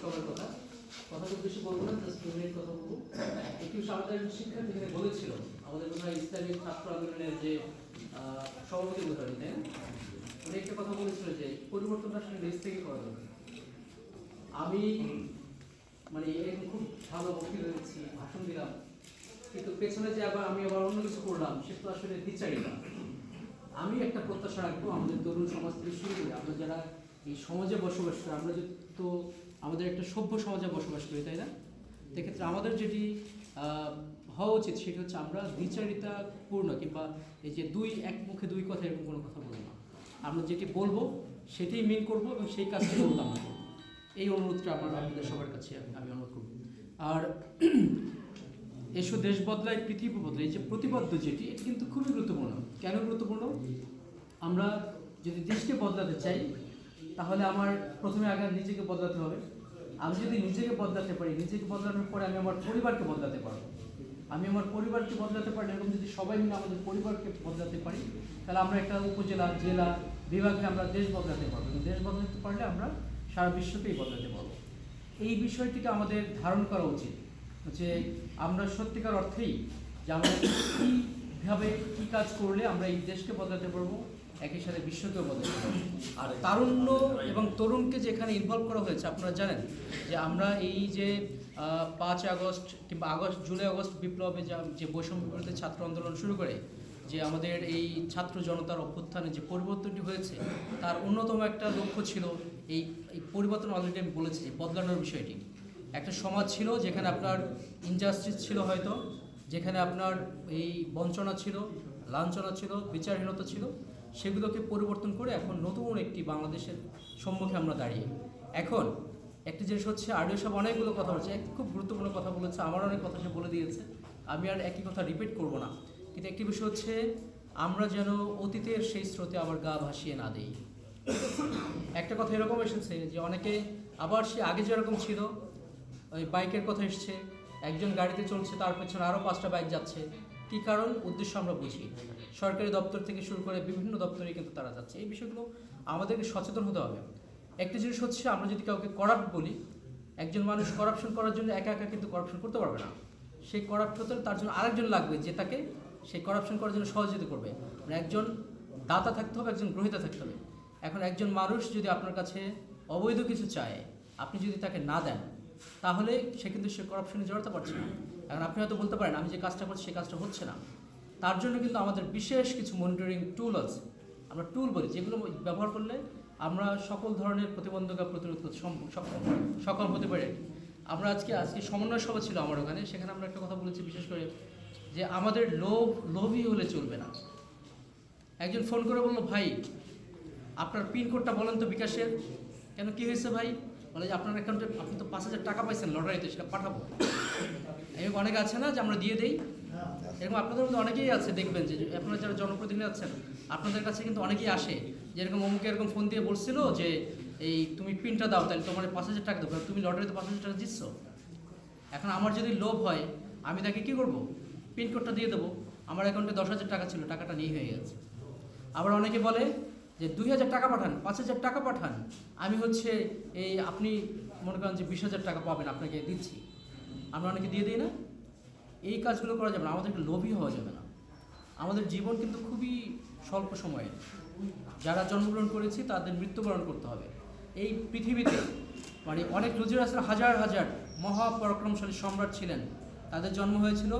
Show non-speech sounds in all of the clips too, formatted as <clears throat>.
সবার কথা কথা খুব বেশি বলব না জাস্ট কথা বলব। একটু সাঁওতাল শিক্ষার্থী এখানে বলেছিল আমাদের হয় ইসলামিক ছাত্র আন্দোলনের যে সভাপতি বোধ হয় তাই একটা কথা বলেছিল যে, পরিবর্তনটা আসলে নিজ থেকে করা দরকার। আমি মানে এরকম খুব ভালো বক্তৃতা দিচ্ছি, ভাষণ দিলাম। কিন্তু পেছনে যে আবার আমি আবার অন্য কিছু করলাম, সে তো আসলে বিচারি না। আমি একটা প্রত্যাশা রাখব আমাদের তরুণ সমাজ থেকে শুরু করে, আমরা যারা এই সমাজে বসবাস করি, আমরা তো আমাদের একটা সভ্য সমাজে বসবাস করি, তাই না? সেক্ষেত্রে আমাদের যেটি হওয়া উচিত সেটি হচ্ছে আমরা দ্বিচারিতা পূর্ণ কিংবা এই যে দুই এক মুখে দুই কথা এরকম কোনো কথা বলব না। আমরা যেটি বলব সেটাই মিন করব এবং সেই কাজটি করব আমরা। এই অনুরোধটা আমার আপনাদের সবার কাছে আমি- অনুরোধ করব। আর <clears throat> এসো দেশ বদলায়, পৃথিবী বদলায়, এই যে প্রতিবদ্ধ যেটি, এটি কিন্তু খুবই গুরুত্বপূর্ণ। কেন গুরুত্বপূর্ণ? আমরা যদি দেশকে বদলাতে চাই তাহলে আমার প্রথমে আগে নিজেকে বদলাতে হবে। আমি যদি নিজেকে বদলাতে পারি, নিজেকে বদলানোর পরে আমি আমার পরিবারকে বদলাতে পারব। আমি আমার পরিবারকে বদলাতে পারি, এরকম যদি সবাই মিলে আমাদের পরিবারকে বদলাতে পারি, তাহলে আমরা একটা উপজেলা, জেলা বিভাগে আমরা দেশ বদলাতে পারব। দেশ বদলাতে পারলে আমরা সারা বিশ্বকেই বদলাতে পারব। এই বিষয়টিকে আমাদের ধারণ করা উচিত। যে আমরা সত্যিকার অর্থেই যে আমরা কীভাবে কী কাজ করলে আমরা এই দেশকে বদলাতে পারব একই সাথে বিশ্বকেও পারব আর তারুণ্য এবং তরুণকে যেখানে ইনভলভ করা হয়েছে, আপনারা জানেন যে আমরা এই যে পাঁচ আগস্ট কিংবা আগস্ট, জুলাই আগস্ট বিপ্লবে যা, যে বৈষম্য ছাত্র আন্দোলন শুরু করে, যে আমাদের এই ছাত্র জনতার অভ্যুত্থানে যে পরিবর্তনটি হয়েছে, তার অন্যতম একটা লক্ষ্য ছিল এই পরিবর্তন অলরেডি আমি বলেছি যে বদলানোর বিষয়টি। একটা সমাজ ছিল যেখানে আপনার ইনজাস্টিস ছিল হয়তো, যেখানে আপনার এই বঞ্চনা ছিল লাঞ্ছনা ছিল, বিচারহীনতা ছিল, সেগুলোকে পরিবর্তন করে এখন নতুন একটি বাংলাদেশের সম্মুখে আমরা দাঁড়িয়ে। এখন একটি জিনিস হচ্ছে আর্ডিও সব অনেকগুলো কথা বলেছে, এক খুব গুরুত্বপূর্ণ কথা বলেছে, আমার অনেক কথা সে বলে দিয়েছে, আমি আর একই কথা রিপিট করব না। কিন্তু একটি বিষয় হচ্ছে, আমরা যেন অতীতের সেই স্রোতে আবার গা ভাসিয়ে না দিই। একটা কথা এরকম এসেছে যে, অনেকে আবার সে আগে যেরকম ছিল, ওই বাইকের কথা এসছে, একজন গাড়িতে চলছে, তার পেছনে আরও পাঁচটা বাইক যাচ্ছে কী কারণ? উদ্দেশ্য আমরা বুঝি। সরকারি দপ্তর থেকে শুরু করে বিভিন্ন দপ্তরে কিন্তু তারা যাচ্ছে। এই বিষয়গুলো আমাদেরকে সচেতন হতে হবে। একটা জিনিস হচ্ছে, আমরা যদি কাউকে করাপ্ট বলি, একজন মানুষ করাপশন করার জন্য একা একা কিন্তু করাপশন করতে পারবে না। সেই করাপ্ট হতে তার জন্য আরেকজন লাগবে যে তাকে সেই করাপশন করার জন্য সহযোগিতা করবে। মানে একজন দাতা থাকতে হবে, একজন গ্রহিতা থাকতে হবে। এখন একজন মানুষ যদি আপনার কাছে অবৈধ কিছু চায়, আপনি যদি তাকে না দেন তাহলে সে কিন্তু সে করাপশনে জড়াতে পারছে না। এখন আপনি হয়তো বলতে পারেন, আমি যে কাজটা করছি সেই কাজটা হচ্ছে না। তার জন্য কিন্তু আমাদের বিশেষ কিছু মনিটরিং টুল আছে। আমরা টুল বলি, যেগুলো ব্যবহার করলে আমরা সকল ধরনের প্রতিবন্ধকতা প্রতিরোধ করতে সক্ষম হতে পারি। আমরা আজকে আজকে সমন্বয় সভা ছিল আমার ওখানে, সেখানে আমরা একটা কথা বলেছি বিশেষ করে যে আমাদের লোভ লোভই হলে চলবে না। একজন ফোন করে বলল, ভাই, আপনার পিনকোডটা বলেন তো বিকাশের। কেন কি হয়েছে ভাই? বলে যে আপনার অ্যাকাউন্টে আপনি তো পাঁচ হাজার টাকা পাইছেন, লটারিতে সেটা পাঠাবো। এরকম অনেকে আছে না যে আমরা দিয়ে দেই? এরকম আপনাদের মধ্যে অনেকেই আছে, দেখবেন যে আপনারা যারা জনপ্রতিনিধি আছেন, আপনাদের কাছে কিন্তু অনেকেই আসে। যেরকম অমুকে এরকম ফোন দিয়ে বলছিল যে, এই তুমি পিনটা দাও, তাহলে তোমার পাঁচ হাজার টাকা দেবো। তুমি লটারিতে পাঁচ হাজার টাকা দিচ্ছ। এখন আমার যদি লোভ হয়, আমি তাকে কি করব? পিনকোডটা দিয়ে দেবো। আমার অ্যাকাউন্টে দশ হাজার টাকা ছিল, টাকাটা নিয়ে হয়ে গেছে। আবার অনেকে বলে যে দুই হাজার টাকা পাঠান, পাঁচ হাজার টাকা পাঠান, আমি হচ্ছে এই আপনি মনে করেন যে বিশ হাজার টাকা পাবেন, আপনাকে দিচ্ছি। আমরা অনেকে দিয়ে দিই না। এই কাজগুলো করা যাবে না, আমাদেরকে লোভী হওয়া যাবে না। আমাদের জীবন কিন্তু খুবই স্বল্প সময়ের। যারা জন্মগ্রহণ করেছি, তাদের মৃত্যুবরণ করতে হবে। এই পৃথিবীতে মানে অনেক রুজিরাসরা হাজার হাজার মহাপরাক্রমশালী সম্রাট ছিলেন। তাদের জন্ম হয়েছিল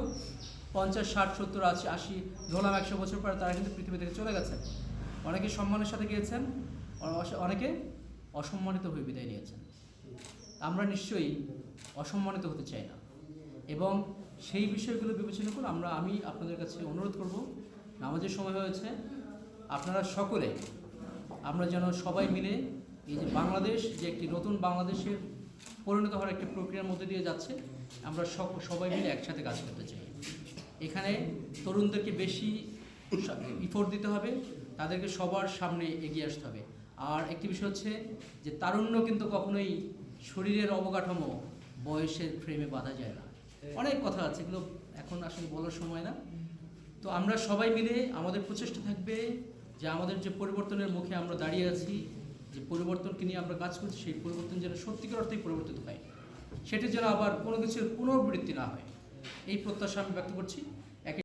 পঞ্চাশ, ষাট, সত্তর, আশি আশি, ধরলাম একশো বছর পরে তারা কিন্তু পৃথিবী থেকে চলে গেছেন। অনেকে সম্মানের সাথে গিয়েছেন অনেকে অসম্মানিত হয়ে বিদায় নিয়েছেন। আমরা নিশ্চয়ই অসম্মানিত হতে চাই না। এবং সেই বিষয়গুলো বিবেচনা করে আমরা, আমি আপনাদের কাছে অনুরোধ করব, নামাজের সময় হয়েছে, আপনারা সকলে, আমরা যেন সবাই মিলে এই যে বাংলাদেশ, যে একটি নতুন বাংলাদেশের পরিণত হওয়ার একটি প্রক্রিয়ার মধ্যে দিয়ে যাচ্ছে, আমরা সব- সবাই মিলে একসাথে কাজ করতে চাই। এখানে তরুণদেরকে বেশি ইফোর্ট দিতে হবে তাদেরকে সবার সামনে এগিয়ে আসতে হবে। আর একটি বিষয় হচ্ছে যে তারুণ্য কিন্তু কখনোই শরীরের অবকাঠামো বয়সের ফ্রেমে বাঁধা যায় না। অনেক কথা আছে, এগুলো এখন আসলে বলার সময় না। তো আমরা সবাই মিলে আমাদের প্রচেষ্টা থাকবে যে আমাদের যে পরিবর্তনের মুখে আমরা দাঁড়িয়ে আছি, যে পরিবর্তনকে নিয়ে আমরা কাজ করছি, সেই পরিবর্তন যেন সত্যিকার অর্থেই পরিবর্তিত হয়। সেটি যেন আবার কোনো কিছুর পুনরাবৃত্তি না হয়। এই প্রত্যাশা আমি ব্যক্ত করছি।